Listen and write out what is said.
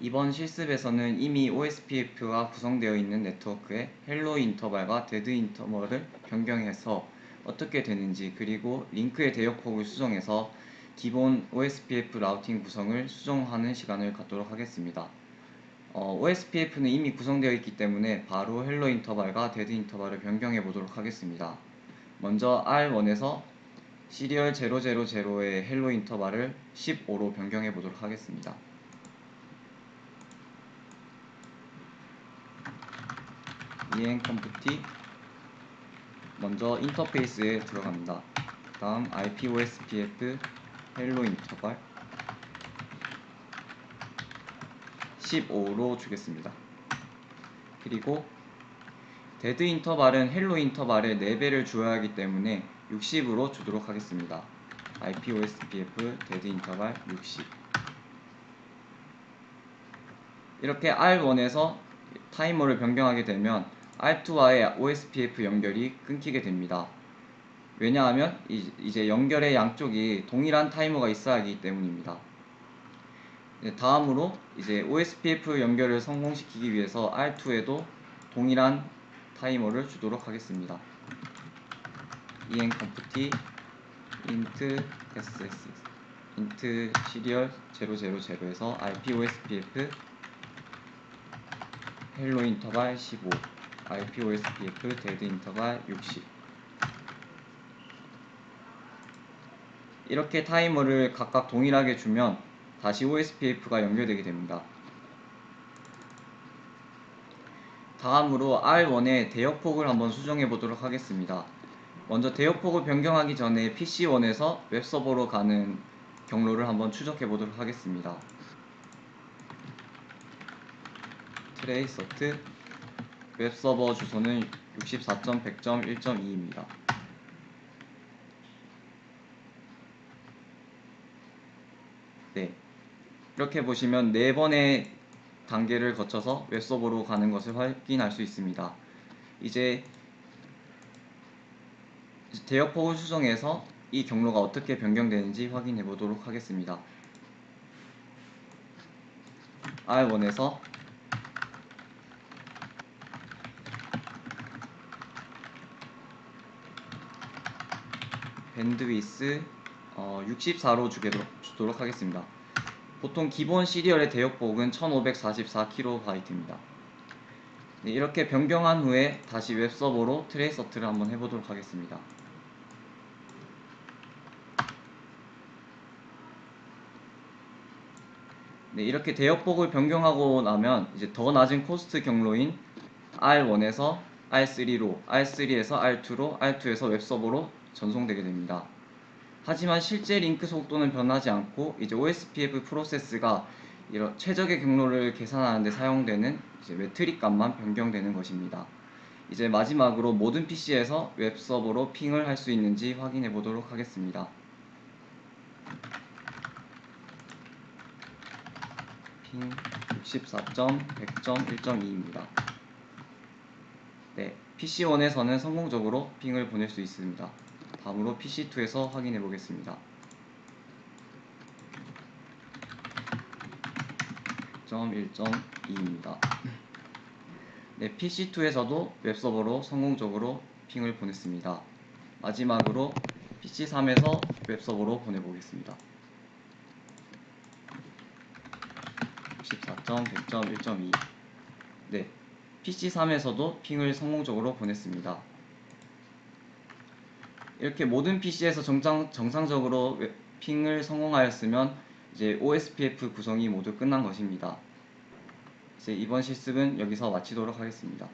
이번 실습에서는 이미 OSPF가 구성되어 있는 네트워크에 헬로 인터벌과 데드 인터벌을 변경해서 어떻게 되는지 그리고 링크의 대역폭을 수정해서 기본 OSPF 라우팅 구성을 수정하는 시간을 갖도록 하겠습니다. 어, OSPF는 이미 구성되어 있기 때문에 바로 헬로 인터벌과 데드 인터벌을 변경해 보도록 하겠습니다. 먼저 R1에서 시리얼 000의 헬로 인터벌을 15로 변경해 보도록 하겠습니다. EN 컴프티 먼저 인터페이스에 들어갑니다. 다음 IPOSPF 헬로 인터벌 15로 주겠습니다. 그리고 데드 인터벌은 헬로 인터벌의 4배를 주어야 하기 때문에 60으로 주도록 하겠습니다. IPOSPF 데드 인터벌 60 이렇게 R1에서 타이머를 변경하게 되면 R2와의 OSPF 연결이 끊기게 됩니다. 왜냐하면 이제 연결의 양쪽이 동일한 타이머가 있어야 하기 때문입니다. 네, 다음으로 이제 OSPF 연결을 성공시키기 위해서 R2에도 동일한 타이머를 주도록 하겠습니다. en 컴프티 int ss int 시리얼 000에서 IPOSPF 헬로 인터벌 15 IPOSPF 데드 인터벌 60 이렇게 타이머를 각각 동일하게 주면 다시 OSPF가 연결되게 됩니다. 다음으로 R1의 대역폭을 한번 수정해 보도록 하겠습니다. 먼저 대역폭을 변경하기 전에 PC1에서 웹서버로 가는 경로를 한번 추적해 보도록 하겠습니다. 트레이서트 웹서버 주소는 64.100.1.2입니다. 네. 이렇게 보시면 네 번의 단계를 거쳐서 웹서버로 가는 것을 확인할 수 있습니다. 이제 대역폭을 수정해서 이 경로가 어떻게 변경되는지 확인해 보도록 하겠습니다. R1에서 밴드위스 어, 64로 주도록, 주도록 하겠습니다. 보통 기본 시리얼의 대역폭은 1544kB입니다. 네, 이렇게 변경한 후에 다시 웹서버로 트레이서트를 한번 해보도록 하겠습니다. 네, 이렇게 대역폭을 변경하고 나면 이제 더 낮은 코스트 경로인 R1에서 R3로, R3에서 R2로, R2에서 웹서버로 전송되게 됩니다. 하지만 실제 링크 속도는 변하지 않고 이제 OSPF 프로세스가 이런 최적의 경로를 계산하는 데 사용되는 이제 매트릭 값만 변경되는 것입니다. 이제 마지막으로 모든 PC에서 웹 서버로 핑을 할 수 있는지 확인해 보도록 하겠습니다. 핑 64.100.1.2입니다. 네, PC1에서는 성공적으로 핑을 보낼 수 있습니다. 다음으로 PC2에서 확인해 보겠습니다. 1.1.2입니다. 네, PC2에서도 웹서버로 성공적으로 핑을 보냈습니다. 마지막으로 PC3에서 웹서버로 보내보겠습니다. 64.100.1.2 네, PC3에서도 핑을 성공적으로 보냈습니다. 이렇게 모든 PC에서 정상, 정상적으로 핑을 성공하였으면 이제 OSPF 구성이 모두 끝난 것입니다. 이제 이번 실습은 여기서 마치도록 하겠습니다.